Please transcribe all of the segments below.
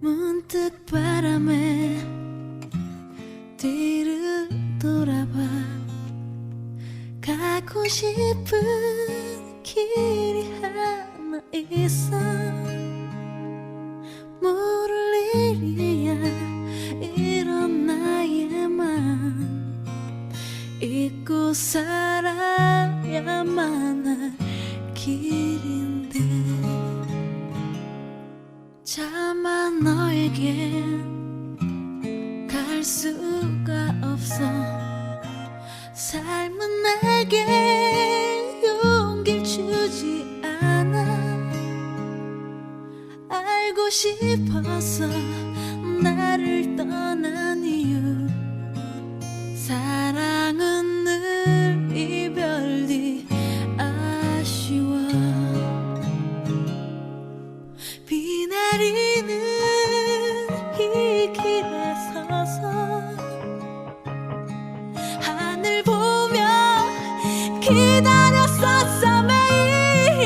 문득 바람에 뒤를 돌아봐. 가고 싶은 길이 하나 있어. 모를 일이야 이런 나에만. 잊고 살아야만 갈 수가 없어. 삶은 내게 용기 주지 않아. 알고 싶어서 나를 떠난 이유. 사랑 기다렸었어 매일.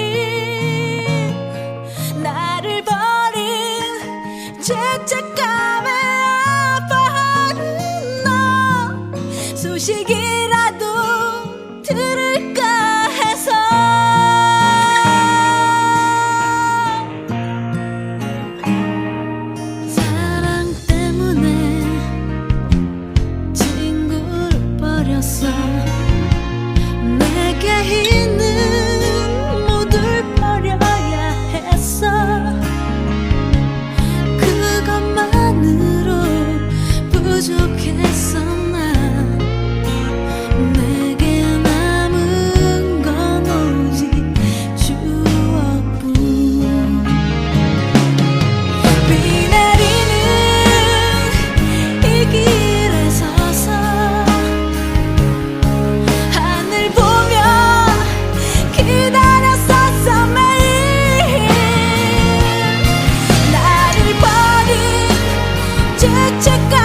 나를 버린 죄책감에 아파하는 너. 소식이 죄